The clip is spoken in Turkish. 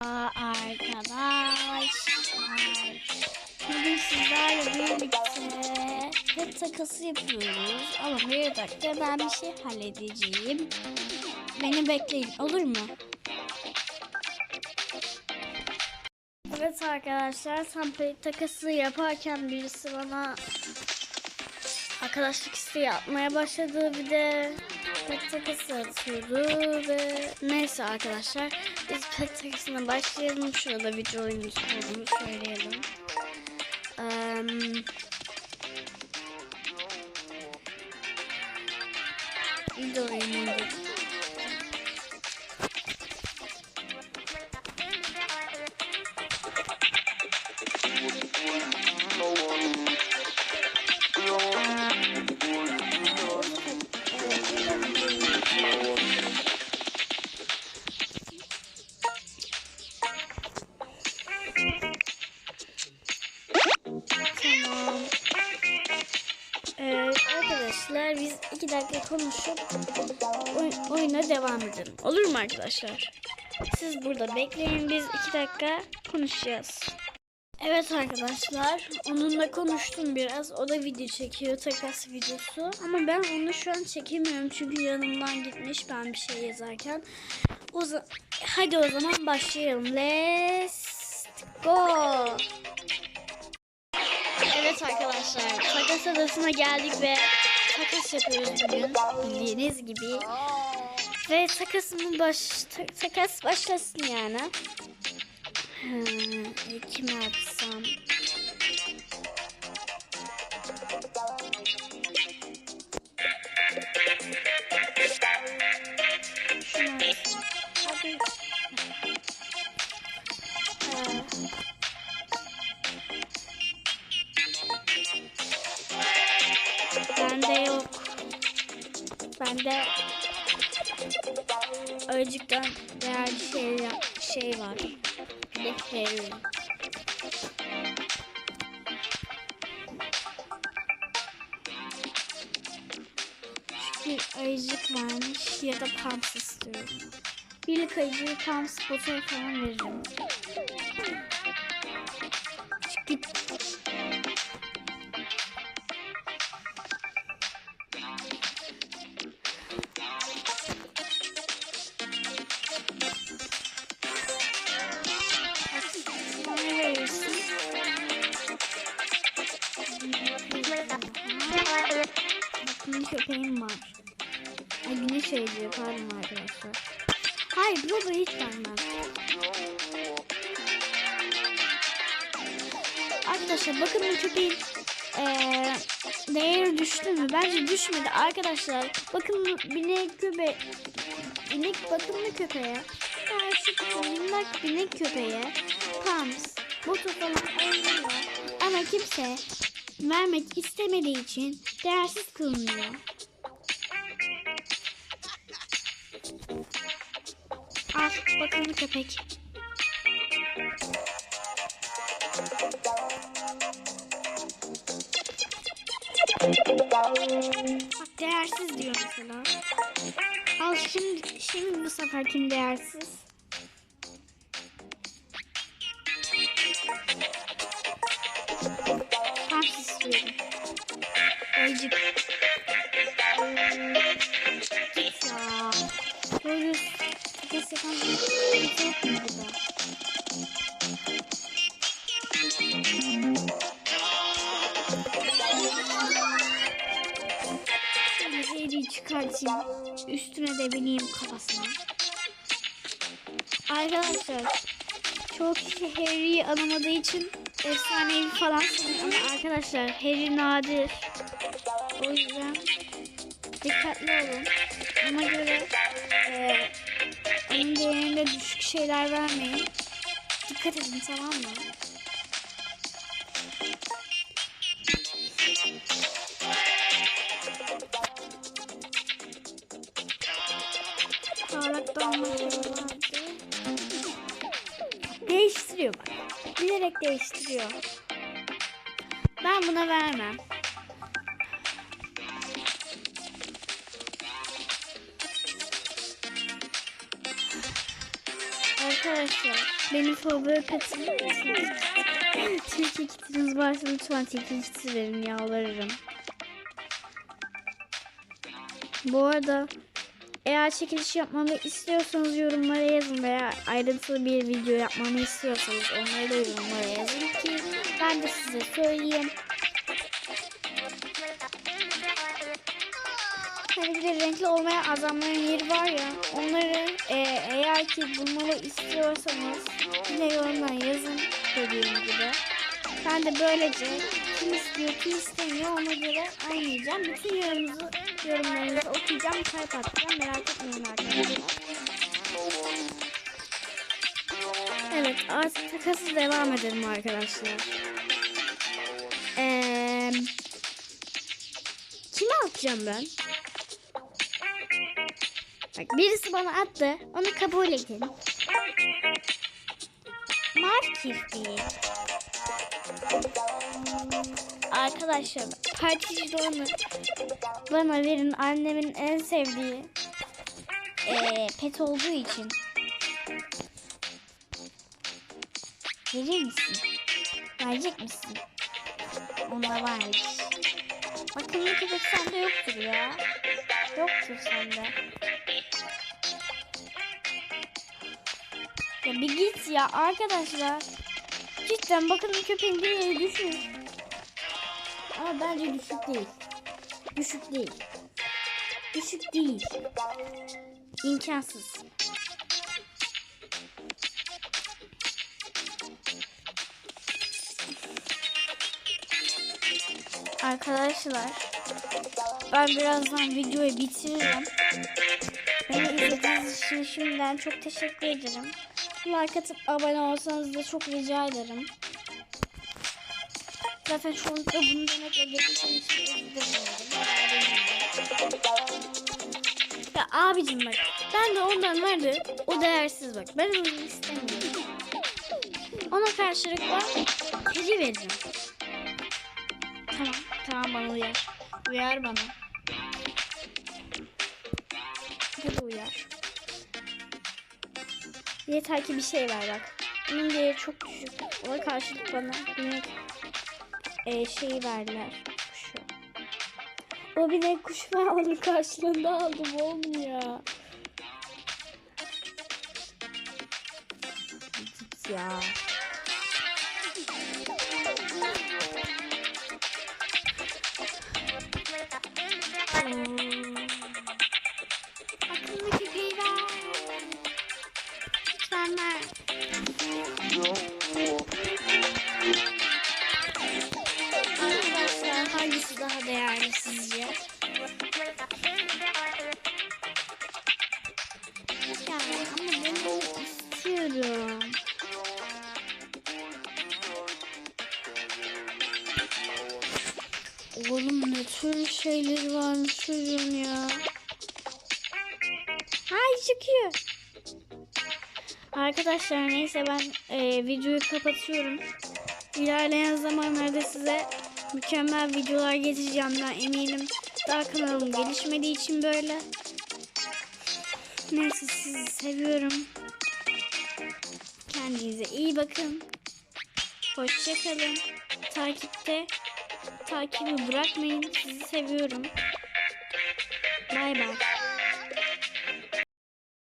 Arkadaşlar Bugün sizlerle birlikte pet takası yapıyoruz. Ama bir dakika ben bir şey halledeceğim. Beni bekleyin olur mu? Evet arkadaşlar tam pet takası yaparken birisi bana arkadaşlık isteği yapmaya başladı bir de pet takası atıyordu ve neyse arkadaşlar biz pet takasına başlayalım. Şurada video oyunumuz olduğunu söyleyelim Ee, arkadaşlar biz iki dakika konuşup oy- oyuna devam edelim. Olur mu arkadaşlar? Siz burada bekleyin biz iki dakika konuşacağız. Evet arkadaşlar onunla konuştum biraz. O da video çekiyor takas videosu. Ama ben onu şu an çekemiyorum çünkü yanımdan gitmiş ben bir şey yazarken. O Hadi o zaman başlayalım. Let's go. Evet arkadaşlar takas adasına geldik ve takas yapıyoruz bugün bildiğiniz gibi. Ve takasımın baş ta- takas başlasın yani. Hmm, kime atsam? Şunu atsam. Hadi. Ee, Bende Ayıcıktan değerli şey, şey var. Bir de Harry. Bir ayıcık varmış ya da pams istiyorum. Birlik ayıcığı pams botaya falan veririm. Köpeğim var. Ay güneş ayıcı pardon arkadaşlar. Hayır baba hiç vermem. Arkadaşlar bakın bu köpeğin eee değeri düştü mü? Bence düşmedi arkadaşlar. Bakın binek köpe binek bakımlı köpeğe. Karşı minnak binek köpeğe. Pams, botu falan. Ama kimse vermek istemediği için değersiz kılınıyor. Al bakımlı köpek. Bak değersiz diyor mesela. Al şimdi şimdi bu sefer kim değersiz? Ayıcık. Git ya. Üstüne de bineyim kafasına. Arkadaşlar çok kişi Harry'i anlamadığı için efsanevi falan sanıyor ama arkadaşlar Harry nadir. O yüzden dikkatli olun. Ona göre e, onun değerinde düşük şeyler vermeyin. Dikkat edin tamam mı? Parlak damlaları. Değiştiriyor bak. Bilerek değiştiriyor. Ben buna vermem. Arkadaşlar benim favori petim Tilki kitiniz varsa lütfen tilki kiti verin yalvarırım. Bu arada eğer çekiliş yapmamı istiyorsanız yorumlara yazın veya ayrıntılı bir video yapmamı istiyorsanız onları da yorumlara yazın ki ben de size söyleyeyim. Hani bir de renkli olmayan adamların yeri var ya onları e, eğer ki bulmamı istiyorsanız yine yorumlara yazın dediğim gibi. Ben de böylece kim istiyor kim istemiyor ona göre oynayacağım. Bütün yorumunuzu, yorumlarınızı okuyacağım kalp atacağım merak etmeyin arkadaşlar. Evet artık takası devam edelim arkadaşlar. Eee kime atacağım ben? Bak birisi bana attı. Onu kabul edin. Markirdi. Arkadaşlar partici onu bana verin annemin en sevdiği eee, pet olduğu için. Verir misin? Verecek misin? Ona varmış. Bakın ne köpek sende yoktur ya. Yoktur sende. Ya bir git ya arkadaşlar. Cidden bakın köpeğin yere düşmüş. Ama bence düşük değil. Düşük değil. Düşük değil. İmkansız. Arkadaşlar ben birazdan videoyu bitiririm. Beni izlediğiniz için şimdiden çok teşekkür ederim. Like atıp abone olsanız da çok rica ederim. Zaten çoğunlukla bunu demekle dilerim. Ya abicim bak ben de ondan verdi o değersiz bak ben onu istemiyorum. Ona karşılık ben hediye vereceğim. Tamam tamam bana uyar. Uyar bana. Bu uyar. Yeter ki bir şey ver bak. Bunun değeri çok düşük. Ona karşılık bana binek e, şeyi verdiler. Kuşu. O binek kuş ben onun karşılığında aldım oğlum ya. Ya. Şeyleri varmış çocuğun ya. Hay çıkıyor. Arkadaşlar neyse ben e, videoyu kapatıyorum. İlerleyen zamanlarda size mükemmel videolar getireceğim ben eminim. Daha kanalım gelişmediği için böyle. Neyse sizi seviyorum. Kendinize iyi bakın. Hoşçakalın. Takipte takibi bırakmayın. Sizi seviyorum. Bay bay.